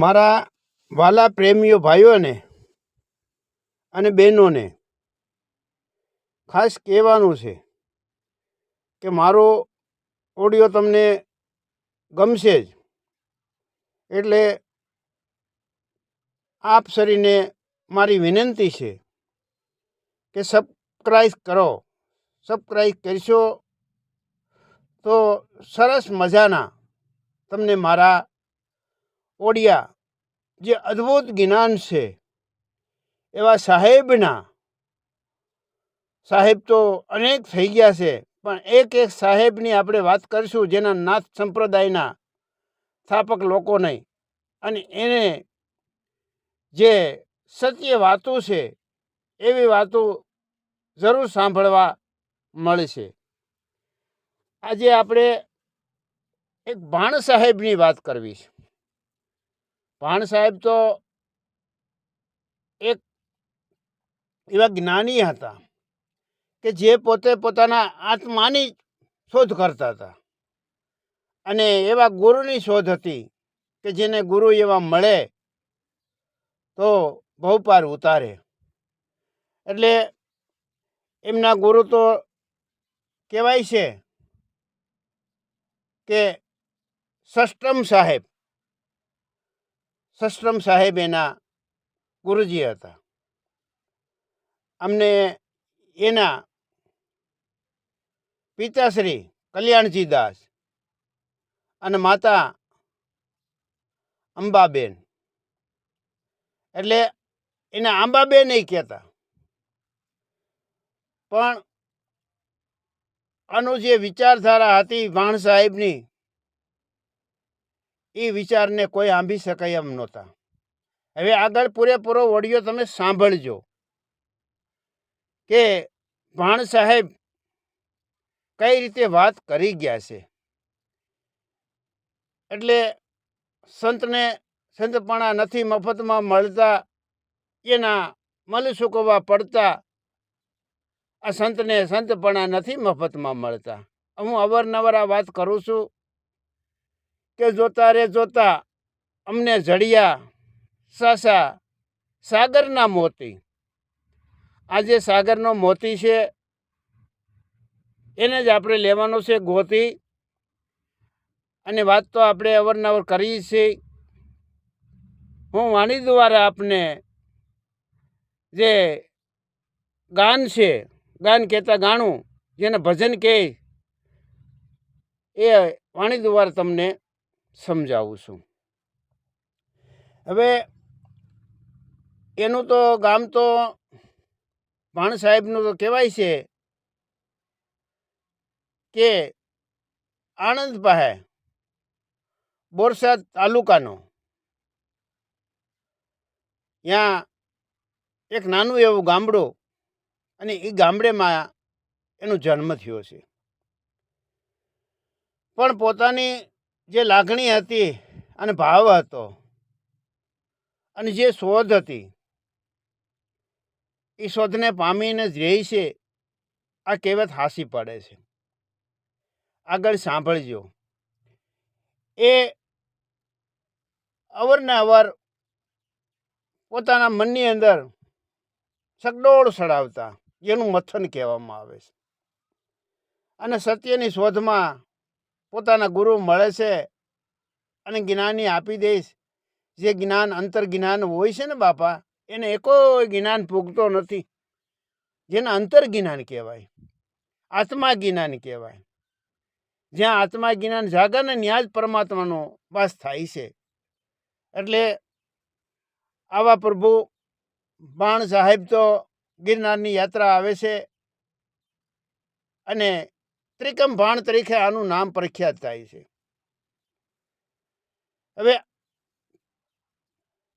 મારા વાલા પ્રેમીઓ ભાઈઓને અને બહેનોને ખાસ કહેવાનું છે કે મારો ઓડિયો તમને ગમશે જ. એટલે આપ સરીને મારી વિનંતી છે કે સબસ્ક્રાઈબ કરો. સબસ્ક્રાઈબ કરશો તો સરસ મજાના તમને મારા ઓડિયા, જે અદ્ભુત જ્ઞાન છે, એવા સાહેબના. સાહેબ તો અનેક થઈ ગયા છે, પણ એક એક સાહેબની આપણે વાત કરીશું જેના નાથ સંપ્રદાયના સ્થાપક લોકો નહીં. અને એને જે સત્ય વાતો છે, એવી વાતો જરૂર સાંભળવા મળશે આજે આપણે એક ભાણ સાહેબની વાત કરવી છે. ભાણ સાહેબ તો એક એવા જ્ઞાની હતા કે જે પોતે પોતાના આત્માની શોધ કરતા હતા. અને એવા ગુરુની શોધ હતી કે જેને ગુરુ એવા મળે તો બહુપાર ઉતારે. એટલે એમના ગુરુ તો કહેવાય છે કે સષ્ટમ સાહેબ સષ્ટમ સાહેબ એના ગુરુજી હતા. અમને એના પિતાશ્રી કલ્યાણજી દાસ અને માતા અંબાબેન. એટલે એને આંબાબેન નહીં કહેતા. પણ આનું જે વિચારધારા હતી ભાણ સાહેબની એ વિચારને કોઈ આંબી શકાય એમ નહોતા. હવે આગળ પૂરેપૂરો ઓડિયો તમે સાંભળજો. કે ભાણ સાહેબ કઈ રીતે વાત કરી ગયા છે? એટલે સંતને સંતપણા નથી મફતમાં મળતા, એના મલ સુકવવા પડતા, આ સંતને સંતપણા નથી મફતમાં મળતા. હું અવારનવાર આ વાત કરું છું. કે જોતા રે જોતા અમને જડિયા, સાસા, સાગરના મોતી. આજે સાગરનો મોતી છે, એને જ આપણે લેવાનો છે ગોતી. અને વાત તો આપણે અવારનવાર કરી છે હું વાણી દ્વારા આપને જે ગાન છે, ગાન કહેતા ગાણું, જેને ભજન કહે, એ વાણી દ્વારા તમને સમજાવું છું. હવે એનું તો ગામ તો ભાણ સાહેબનું તો કહેવાય છે કે આણંદ પાસે બોરસાદ તાલુકાનો. ત્યાં એક નાનું એવું ગામડું અને એ ગામડેમાં એનો જન્મ થયો છે. પણ પોતાની જે લાગણી હતી અને ભાવ હતો અને જે શોધ હતી એ શોધને પામીને રહી છે, આ કહેવત હાસી પડે છે. આગળ સાંભળજો. એ અવારનવાર પોતાના મનની અંદર સગડોળ સડાવતા એનું મથન કહેવામાં આવે છે. અને સત્યની શોધમાં પોતાના ગુરુ મળે છે અને જ્ઞાની આપી દઈશ. જે જ્ઞાન અંતર જ્ઞાન હોય છે ને બાપા, એને એકો જ્ઞાન પૂગતો નથી. જેને અંતર જ્ઞાન કહેવાય આત્મા જ્ઞાન કહેવાય. જ્યાં આત્મા જ્ઞાન જાગે ને ત્યાં જ પરમાત્માનો વાસ થાય છે. એટલે આવા પ્રભુ બાણ સાહેબ તો ગિરનારની યાત્રા આવે છે અને ત્રિકમ ભાણ તરીકે આનું નામ પ્રખ્યાત થાય છે. હવે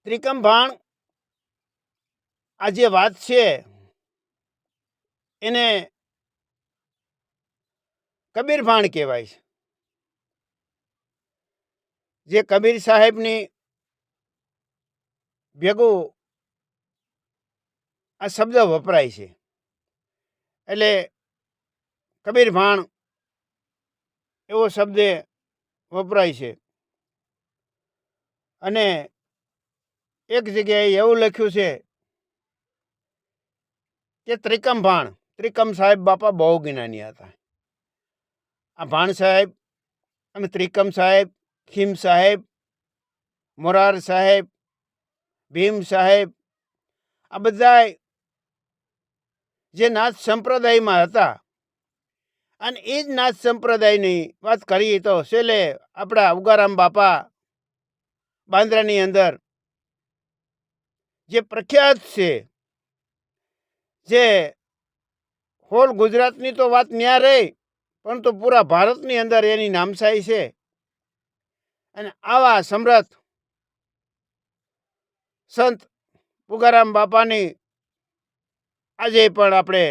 ત્રિકમ ભાણ આ જે વાત છે, એને કબીર ભાણ કહેવાય છે. જે કબીર સાહેબની ભેગું આ શબ્દ વપરાય છે. એટલે કબીર ભાણ એવો શબ્દ વપરાય છે. અને એક જગ્યાએ એવું લખ્યું છે કે ત્રિકમ ભાણ, ત્રિકમ સાહેબ બાપા બહુ જ્ઞાની હતા. આ ભાણ સાહેબ અને ત્રિકમ સાહેબ, ખીમ સાહેબ, મોરાર સાહેબ, ભીમ સાહેબ, આ બધા જે નાથ સંપ્રદાયમાં હતા અને એ જ નાથ સંપ્રદાયની વાત કરીએ તો છેલ્લે આપણા ઉગારામ બાપા બાંદ્રાની અંદર જે પ્રખ્યાત છે, જે હોલ ગુજરાતની તો વાત ન્યા રહી પરંતુ પૂરા ભારતની અંદર એની નામશાહી છે. અને આવા સમ્રાટ સંત પુગારામ બાપાની આજે પણ આપણે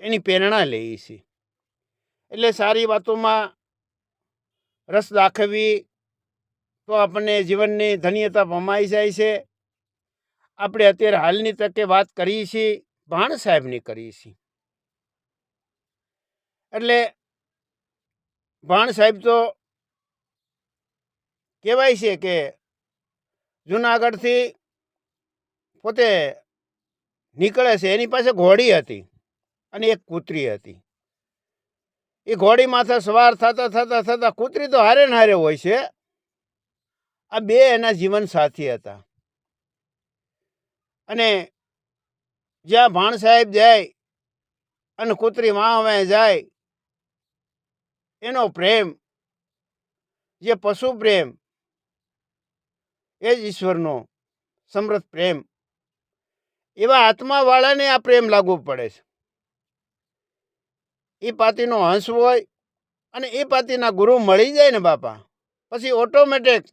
એની પ્રેરણા લઈએ છીએ. એટલે સારી વાતોમાં રસ દાખવી તો આપણને જીવનની ધન્યતા ભમાઈ જાય છે. આપણે અત્યારે હાલની તકે વાત કરીએ છીએ, ભાણ સાહેબની કરીએ છીએ. એટલે ભાણ સાહેબ તો કહેવાય છે કે જુનાગઢથી પોતે નીકળે છે, એની પાસે ઘોડી હતી અને એક કૂતરી હતી. એ ઘોડી માથે સવાર થતા થતા થતા કૂતરી તો હારે ને હારે હોય છે. આ બે એના જીવન સાથી હતા. અને જ્યાં ભાણ સાહેબ જાય અને કૂતરી માવે જાય, એનો પ્રેમ, જે પશુ પ્રેમ, એ જ ઈશ્વરનો સમૃદ્ધ પ્રેમ, એવા આત્માવાળાને આ પ્રેમ લાગુ પડે છે. એ પાતીનો હંસ હોય અને એ પાતીના ગુરુ મળી જાય ને બાપા, પછી ઓટોમેટિક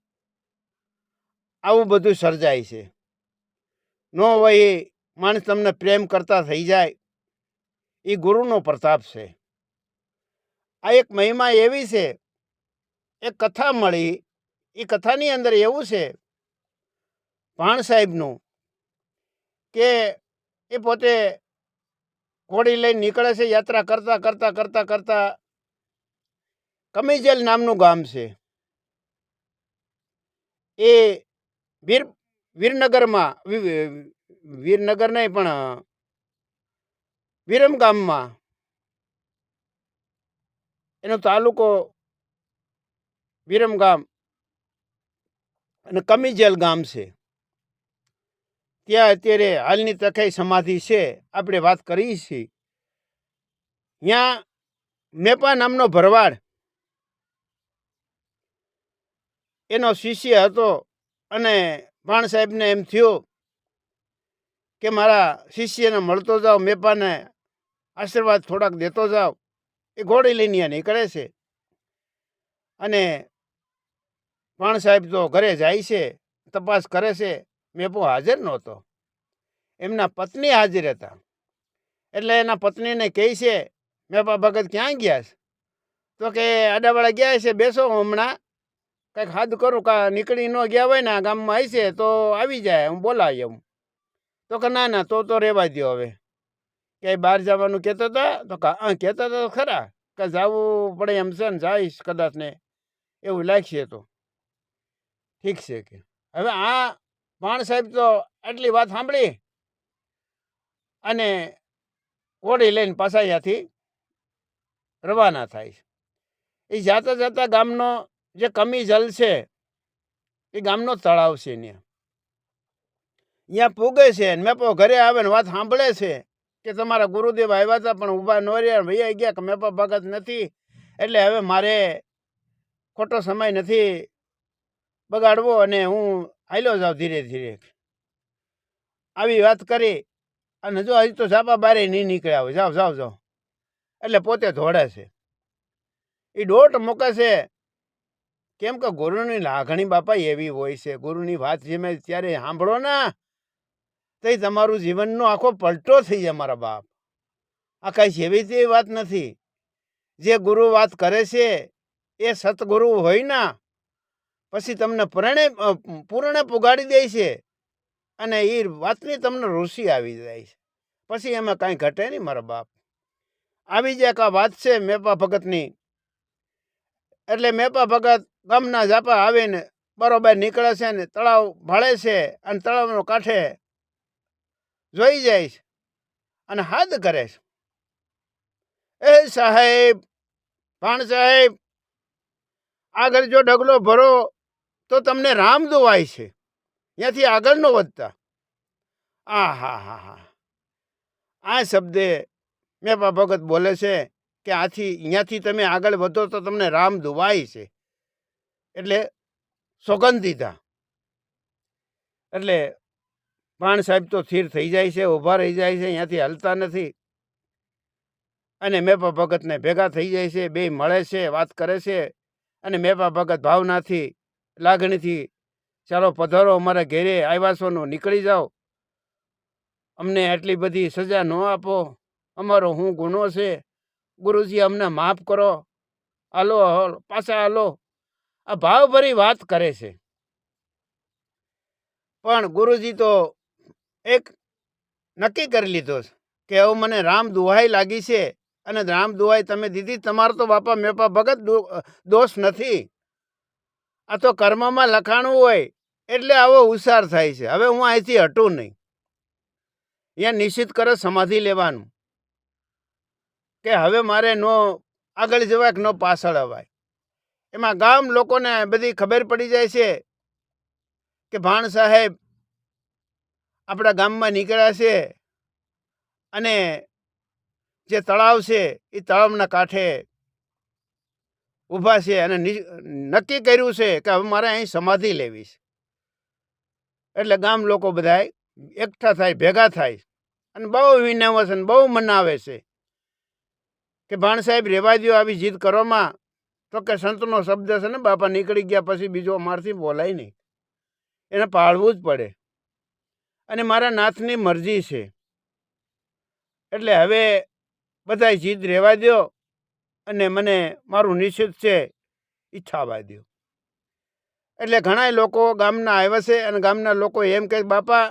આવું બધું સર્જાય છે. ન હોય એ માણસ તમને પ્રેમ કરતા થઈ જાય, એ ગુરુનો પ્રતાપ છે. આ એક મહિમા એવી છે, એક કથા મળી, એ કથાની અંદર એવું છે, ભાણ સાહેબનું કે એ પોતે ઘોડી લઈને નીકળે છે, યાત્રા કરતા કરતા કરતા કરતા કમીજેલ નામનું ગામ છે. એ વીર વીરનગરમાં વીરનગર નહીં પણ, વિરમ ગામમાં એનો તાલુકો વિરમ ગામ અને કમીજેલ ગામ છે. ત્યાં અત્યારે હાલની તખાઈ સમાધિ છે, આપણે વાત કરી છીએ. ત્યાં મેપા નામનો ભરવાડ. એનો શિષ્ય હતો અને ભાણ સાહેબને એમ થયું કે મારા શિષ્યને મળતો જાઓ, મેપાને આશીર્વાદ થોડાક દેતો જાઓ. એ ઘોડી લઈને નીકળે છે. અને ભાણ સાહેબ તો ઘરે જાય છે, તપાસ કરે છે. મેપો હાજર નહોતો. એમના પત્ની હાજર હતા. એટલે એના પત્નીને કહે છે મેપા ભગત ક્યાં ગયા છે? તો કે, આડાવાળા ગયા છે, બેસો હમણાં. કંઈક હાથ કરું, કા નીકળી ન ગયા હોય ને, આ ગામમાં આવી છે, તો આવી જાય, હું બોલાવી હું તો કે, ના ના, તો તો રહેવા દ્યો હવે. ક્યાંય બહાર જવાનું કહેતો હતા તો હા, કહેતા હતા ખરા. કે જવું પડે એમ છે ને, જઈશ કદાચ ને. એવું લાગશે તો. ઠીક છે કે. હવે આ ભાણ સાહેબ તો આટલી વાત સાંભળી અને ઘોડી લઈને પાછા અહીંયાથી રવાના થાય છે. એ જાતા જાતા ગામનો જે કમી જલ છે એ ગામનો તળાવ છે ત્યાં. અહીંયા પૂગે છે ને મેપો ઘરે આવે ને વાત સાંભળે છે કે તમારા ગુરુદેવ આવ્યા હતા પણ ઊભા ન રહ્યા, વૈયા ગયા કે મેપા ભગત નથી. એટલે હવે મારે ખોટો સમય નથી બગાડવો અને હું હાલ્યો જાઓ ધીરે ધીરે. આવી વાત કરી અને જો હજી તો સાપા બારે નહીં નીકળ્યા હોય. જાઓ જાઓ જાઓ એટલે પોતે ધોડે છે. એ દોટ મૂકે છે. કેમ કે ગુરુની લાગણી બાપા એવી હોય છે. ગુરુની વાત જેમે ત્યારે સાંભળો ને તો તમારું જીવનનો આખો પલટો થઈ જાય મારા બાપ. આ કાંઈ જેવી તેવી વાત નથી. જે ગુરુ વાત કરે છે, એ સતગુરુ હોય ના પછી તમને પરણે પૂર્ણ પુગાડી દે છે અને એ વાતની તમને ઋષિ આવી જાય છે. પછી એમાં કાંઈ ઘટે નહીં મારા બાપ. આવી જ એક આ વાત છે મેપા ભગતની. એટલે મેપા ભગત ગામના જાપા આવીને બરોબર નીકળે છે ને તળાવ ભળે છે અને તળાવનો કાંઠે જોઈ જાય છે અને હાથ કરે છે. એ સાહેબ, ભાણ સાહેબ, આગળ જો ડગલો ભરો તો તમને રામ દોવાય છે. ત્યાંથી આગળ ન વધતા. આ હા હા હા આ શબ્દે મેપા ભગત બોલે છે કે આથી અહીંયાથી તમે આગળ વધો તો તમને રામ દુવાય છે. એટલે સોગંદ દીધા. એટલે પાણ સાહેબ તો સ્થિર થઈ જાય છે, ઊભા રહી જાય છે અહીંયાથી હલતા નથી. અને મેપા ભગતને ભેગા થઈ જાય છે બે મળે છે, વાત કરે છે. અને મેપા ભગત ભાવનાથી લાગણીથી, ચાલો પધારો, અમારા ઘેરે આવ્યા છો નો નીકળી જાઓ. અમને આટલી બધી સજા ન આપો. અમારો શું ગુનો છે. ગુરુજી અમને માફ કરો. હાલો પાછા હાલો. આ ભાવભરી વાત કરે છે. પણ ગુરુજી તો એક નક્કી કરી લીધો છે કે હવે મને રામ દુહાઈ લાગી છે. અને રામ દુહાઈ તમે દીધી, તમારો તો બાપા મેપા ભગત દોષ નથી. આ તો કર્મમાં લખાણું હોય, એટલે આવો ઉસાર થાય છે. હવે હું અહીંથી હટું નહીં. અહીંયા નિશ્ચિત કરે, સમાધિ લેવાનું. કે હવે મારે નો, આગળ જવાય કે નો પાછળ અવાય. એમાં ગામ લોકોને બધી ખબર પડી જાય છે કે ભાણ સાહેબ આપણા ગામમાં નીકળ્યા છે અને જે તળાવ છે, એ તળાવના કાંઠે ઊભા છે અને નક્કી કર્યું છે કે હવે મારે અહીં સમાધિ લેવી છે. એટલે ગામ લોકો બધા એકઠા થાય, ભેગા થાય અને બહુ વિનાવે છે બહુ મનાવે છે કે ભાણ સાહેબ રેવા દ્યો, આવી જીદ કરવામાં. તો કે સંતનો શબ્દ છે ને, બાપા નીકળી ગયા પછી બીજો અમારથી બોલાય નહીં. એને પાળવું જ પડે. અને મારા નાથની મરજી છે. એટલે હવે બધા જીદ રહેવા દ્યો અને મને મારું નિશ્ચિત છે ઈચ્છાવા દ્યો. એટલે ઘણા લોકો ગામના આવ્યા છે અને ગામના લોકો એમ કહે, બાપા,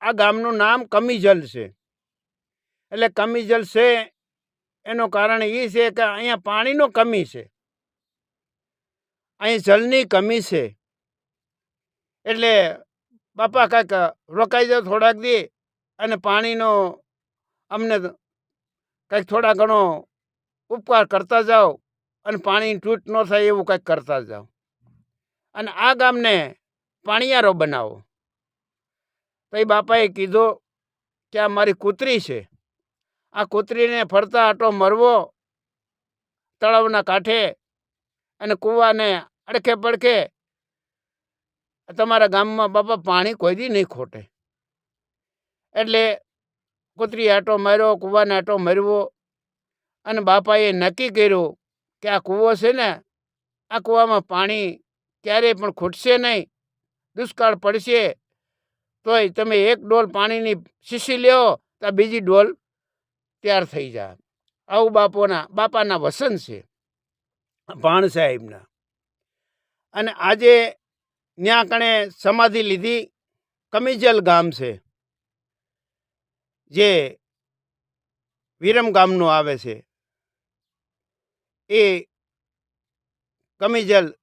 આ ગામનું નામ કમીજલ છે. એટલે કમીજલ છે, એનું કારણ એ છે કે અહીંયા પાણીનો કમી છે. અહીં જળની કમી છે. એટલે બાપા કાંઈક રોકાઈ જાઓ થોડાક દી અને પાણીનો અમને કંઈક થોડા ઘણો ઉપકાર કરતા જાઓ અને પાણી તૂટ ન થાય એવું કંઈક કરતા જાઓ. અને આ ગામને પાણીયારો બનાવો. તો એ બાપાએ કીધું કે આ મારી કૂતરી છે. આ કૂતરીને ફરતા આટો મરવો તળાવના કાંઠે અને કૂવાને અડખે પડખે તમારા ગામમાં બાપા પાણી કોઈ દી નહીં ખોટે. એટલે કૂતરી આટો માર્યો, કૂવાને આટો મારવો અને બાપાએ નક્કી કર્યું કે આ કૂવો છે ને, આ કૂવામાં પાણી ક્યારેય પણ ખૂટશે નહીં, દુષ્કાળ પડશે, તોય તમે એક ડોલ પાણીની શીશી લ્યો, તો બીજી ડોલ તૈયાર થઈ જાય. આવું બાપોના, બાપાના વસન છે, ભાણ સાહેબના. અને આજે ત્યાં કણે સમાધિ લીધી કમિજલ ગામ છે, જે વિરમ ગામનું આવે છે. એ કમિજલ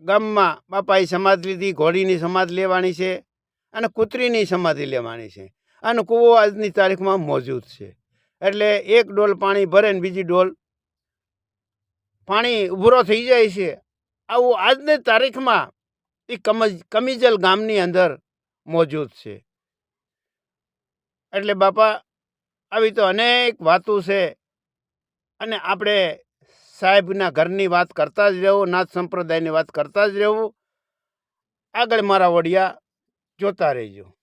ગામમાં બાપાએ સમાધિ લીધી, ઘોડીની સમાધિ લેવાની છે અને કૂતરીની સમાધિ લેવાની છે. અને કૂવો આજની તારીખમાં મોજૂદ છે. એટલે એક ડોલ પાણી ભરે ને બીજી ડોલ પાણી ઉભરો થઈ જાય છે. આવું આજની તારીખમાં એ કમજ કમિજલ ગામની અંદર મોજૂદ છે. એટલે બાપા, આવી તો અનેક વાતો છે. અને આપણે સાહેબના ઘરની વાત કરતા જ રહેવું, નાથ સંપ્રદાયની વાત કરતા જ રહેવું. આગળ મારા વડિયા જોતા રહેજો.